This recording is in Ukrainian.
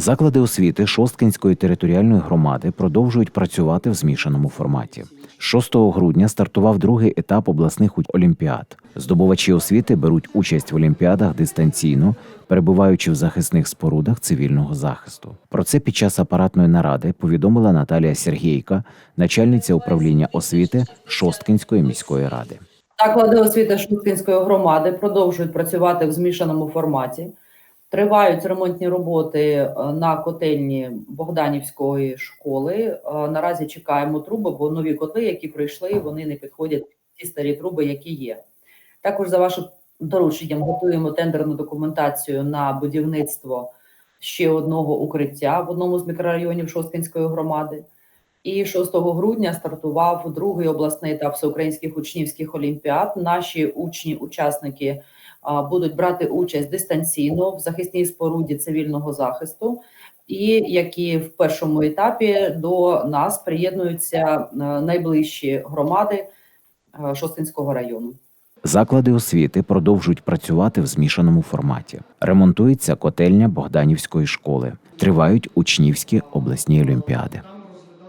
Заклади освіти Шосткинської територіальної громади продовжують працювати в змішаному форматі. З 6 грудня стартував другий етап обласних олімпіад. Здобувачі освіти беруть участь в олімпіадах дистанційно, перебуваючи в захисних спорудах цивільного захисту. Про це під час апаратної наради повідомила Наталія Сергійка, начальниця управління освіти Шосткинської міської ради. Заклади освіти Шуткінської громади продовжують працювати в змішаному форматі. Тривають ремонтні роботи е, на котельні Богданівської школи. Е, Наразі чекаємо труби, бо нові котли, які прийшли, вони не підходять ті старі труби, які є. Також за вашим дорученням готуємо тендерну документацію на будівництво ще одного укриття в одному з мікрорайонів Шосткінської громади. І 6 грудня стартував другий обласний етап всеукраїнських учнівських олімпіад. Наші учні-учасники будуть брати участь дистанційно в захисній споруді цивільного захисту, і які в першому етапі до нас приєднуються найближчі громади Шостинського району. Заклади освіти продовжують працювати в змішаному форматі. Ремонтується котельня Богданівської школи. Тривають учнівські обласні олімпіади.